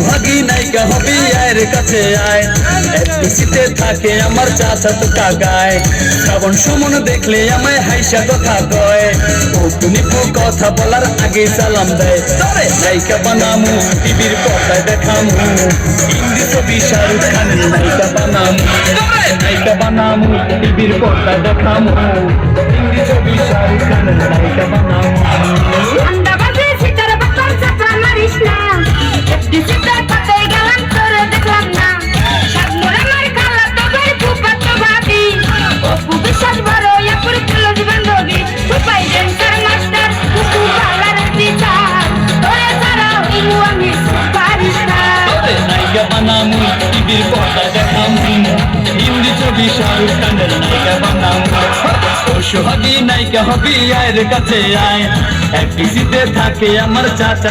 নায়িকা হবি আয়ের কাছে আয়। এফডিসিতে থাকে আমার চাচা তো কাকায়। শ্রাবণ সুমন দেখলে আমায় হাইসা কথা কয়। ও তুমি কথা বলার আগে সালাম দেয়। তবে নায়িকা বানামু, টিভির পর্দায় দেখামু। হিন্দি ছবি শাহরুখ খানের নায়িকা বানামু। নায়িকা বানামু, টিভির পর্দায় দেখামু। হিন্দি ছবি শাহরুখ খানের নায়িকা বানামু। আন্দাবাদে সিতার হিন্দি ছবি শাহরুখ খানের নায়িকা বানামু সোহাগী নায়িকা হবি আয়ের কাছে আয় এফডিসিতে থাকে আমার চাচা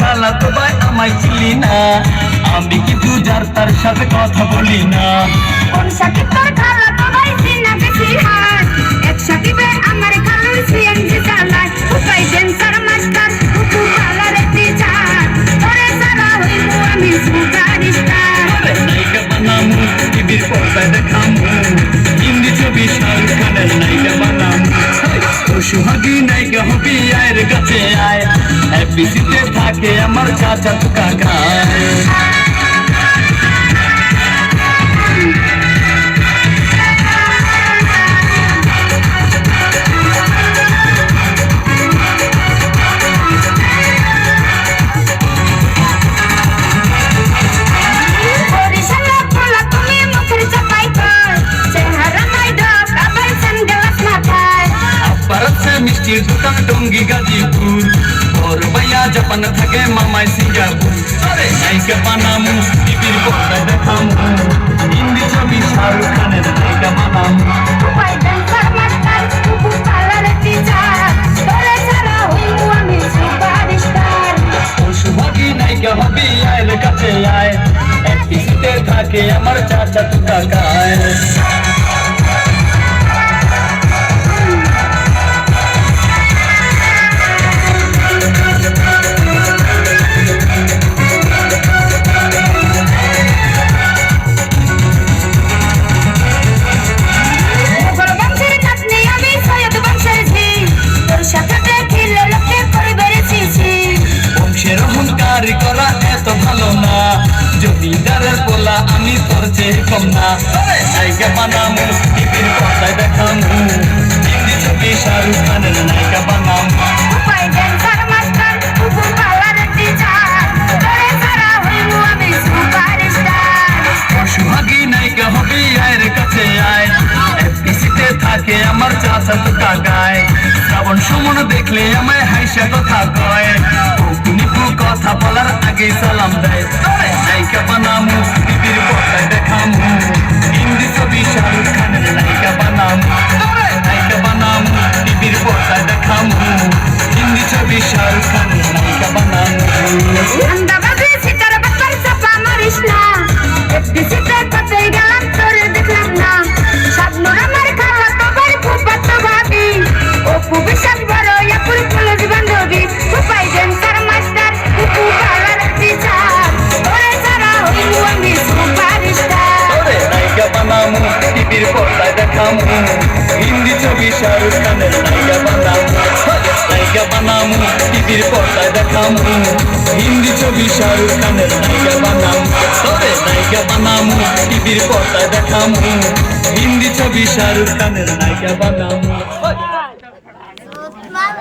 খালা তো ভাই আমায় চিনি না? আমি কি দু যার তার সাথে কথা বলি না? কোন সাকিব তোর খালা তো ভাই সিনা বেশি হাত এক সাকিবে আমার খালুর সিএনজি চালায়। ফুপাই ডেন্সার মাস্টার ফুপু পালার টিচার তোরে ছাড়া হইমু আমি সুপারস্টার তবে নায়িকা বানামু টিভির পর্দায় দেখামু। হিন্দি ছবি শাহরুখ খানের নায়িকা বানামু। ও নায়িকা হবি আয়ের কাছে আয়। এফডিসিতে থাকে আমার চাচা তো জাপান থাকে মামাই সিঙ্গাপুর। আরে নায়িকা বানামু টিভির পর্দায় দেখামু। হিন্দি ছবি শাহরুখ খানের নায়িকা বানামু। কাছে আয়। এফডিসিতে থাকে আমার চাচা তো কাকায় তোর চেয়ে কম না। নায়িকা বানামু টিভির পর্দায় দেখামু। হিন্দি ছবি শাহরুখ খানের নায়িকা বানামু। থাকে আমার চাচা তো কাকায় শ্রাবণ সুমন দেখলে আমায় হাইসা কথা কয়। কথা বলার আগে সালাম দেয়। সুপারস্টার। তোরে নায়িকা বানামু, টিভির পর্দায় দেখামু। হিন্দি ছবি শাহরুখ খানের নায়িকা বানামু। নায়িকা বানামু। টিভির পর্দায় দেখাম। হিন্দি ছবি শাহরুখ খানের নায়িকা বানাম। সরে নায়িকা বানাম, টিভির পর্দায় দেখাম। হিন্দি ছবি শাহরুখ খানের নায়িকা বানামু।